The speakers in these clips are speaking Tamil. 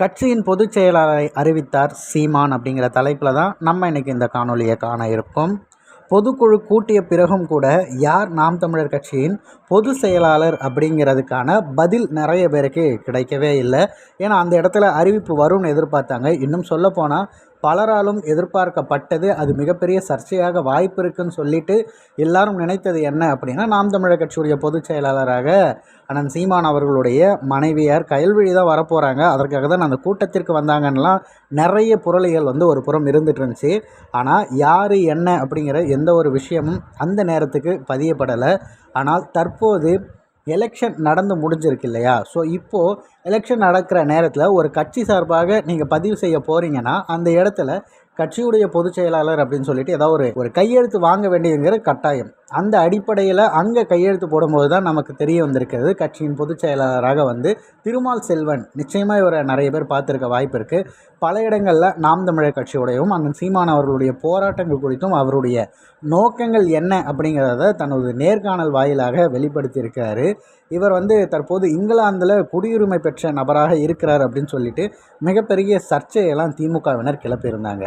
கட்சியின் பொதுச் செயலாளரை அறிவித்தார் சீமான் அப்படிங்கிற தலைப்பில் தான் நம்ம இன்றைக்கி இந்த காணொலியை காண இருக்கோம். பொதுக்குழு கூட்டிய பிறகும் கூட யார் நாம் தமிழர் கட்சியின் பொது செயலாளர் அப்படிங்கிறதுக்கான பதில் நிறைய பேருக்கு கிடைக்கவே இல்லை. ஏன்னா அந்த இடத்துல அறிவிப்பு வரும்னு எதிர்பார்த்தாங்க. இன்னும் சொல்லப்போனால் பலராலும் எதிர்பார்க்கப்பட்டது. அது மிகப்பெரிய சர்ச்சையாக வாய்ப்பு இருக்குன்னு சொல்லிட்டு எல்லாரும் நினைத்தது என்ன அப்படின்னா நாம் தமிழர் கட்சியுடைய பொதுச் செயலாளராக அண்ணன் சீமான் அவர்களுடைய மனைவியார் கயல்விழி தான் வரப்போகிறாங்க அதற்காக தான் அந்த கூட்டத்திற்கு வந்தாங்கன்னெலாம் நிறைய புரளிகள் வந்து ஒரு புறம் இருந்துட்டு இருந்துச்சு. ஆனால் யார் என்ன அப்படிங்கிற எந்த ஒரு விஷயமும் அந்த நேரத்துக்கு பதியப்படலை. ஆனால் தற்போது எலெக்ஷன் நடந்து முடிஞ்சிருக்கு இல்லையா? ஸோ இப்போது எலெக்ஷன் நடக்கிற நேரத்தில் ஒரு கட்சி சார்பாக நீங்கள் பதிவு செய்ய போகிறீங்கன்னா அந்த இடத்துல கட்சியுடைய பொதுச் செயலாளர் அப்படின்னு சொல்லிட்டு ஏதாவது ஒரு ஒரு கையெழுத்து வாங்க வேண்டியதுங்கிற கட்டாயம். அந்த அடிப்படையில் அங்கே கையெழுத்து போடும்போது தான் நமக்கு தெரிய வந்திருக்கிறது. கட்சியின் பொதுச் செயலாளராக வந்து திருமால் செல்வன். நிச்சயமாக இவரை நிறைய பேர் பார்த்துருக்க வாய்ப்பு இருக்குது பல இடங்களில் நாம் தமிழர் கட்சியுடையும் அண்ணன் சீமான் அவர்களுடைய போராட்டங்கள் குறித்தும் அவருடைய நோக்கங்கள் என்ன அப்படிங்கிறத தனது நேர்காணல் வாயிலாக வெளிப்படுத்தியிருக்கிறாரு. இவர் வந்து தற்போது இங்கிலாந்தில் குடியுரிமை பெற்ற நபராக இருக்கிறார் அப்படின்னு சொல்லிட்டு மிகப்பெரிய சர்ச்சையெல்லாம் திமுகவினர் கிளப்பியிருந்தாங்க.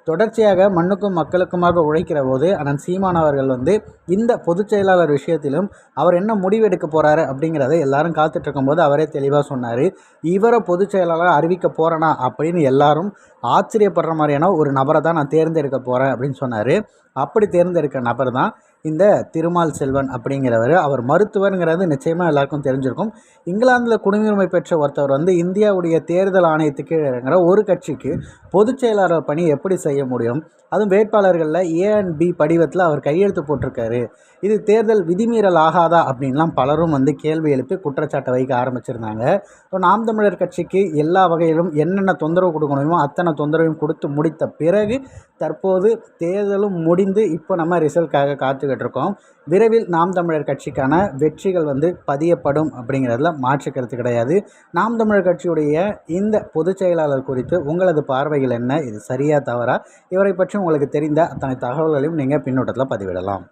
தொடர்ச்சியாக மண்ணுக்கும் மக்களுக்குமாக உழைக்கிற போது அண்ணன் சீமான் அவர்கள் வந்து இந்த பொதுச் செயலாளர் விஷயத்திலும் அவர் என்ன முடிவெடுக்க போகிறாரு அப்படிங்கிறத எல்லாரும் காத்துட்ருக்கும் போது அவரே தெளிவாக சொன்னார். இவரை பொதுச் செயலாளர் அறிவிக்க போகிறேனா அப்படின்னு எல்லாரும் ஆச்சரியப்படுற மாதிரியான ஒரு நபரை தான் நான் தேர்ந்தெடுக்க போகிறேன் அப்படின்னு சொன்னார். அப்படி தேர்ந்தெடுக்க நபர் தான் இந்த திருமால் செல்வன் அப்படிங்கிறவர். அவர் மருத்துவருங்கிறது நிச்சயமாக எல்லாருக்கும் தெரிஞ்சிருக்கும். இங்கிலாந்தில் குடியுரிமை பெற்ற ஒருத்தவர் வந்து இந்தியாவுடைய தேர்தல் ஆணையத்துக்கு இறங்குற ஒரு கட்சிக்கு பொதுச் செயலாளர் பணி எப்படி செய்ய முடியும். அதுவும் வேட்பாளர்களில் ஏ அண்ட் பி படிவத்தில் அவர் கையெழுத்து போட்டிருக்காரு. இது தேர்தல் விதிமீறல் ஆகாதா அப்படின்லாம் பலரும் வந்து கேள்வி எழுப்பி குற்றச்சாட்டை வைக்க ஆரம்பிச்சிருந்தாங்க. ஸோ நாம் தமிழர் கட்சிக்கு எல்லா வகையிலும் என்னென்ன தொந்தரவு கொடுக்கணுமோ அத்தனை தொந்தரவையும் கொடுத்து முடித்த பிறகு தற்போது தேர்தலும் முடிந்து இப்போ நம்ம ரிசல்ட்காக காத்துக்கிட்டு இருக்கோம். விரைவில் நாம் தமிழர் கட்சிக்கான வெற்றிகள் வந்து பதியப்படும் அப்படிங்கிறதுல மாற்று கருத்து கிடையாது. நாம் தமிழர் கட்சியுடைய இந்த பொதுச் செயலாளர் குறித்து உங்களது பார்வைகள் என்ன? இது சரியா தவறா? இவரை பற்றி உங்களுக்கு தெரிந்த அத்தனை தகவல்களையும் நீங்கள் பின்னோட்டத்தில் பதிவிடலாம்.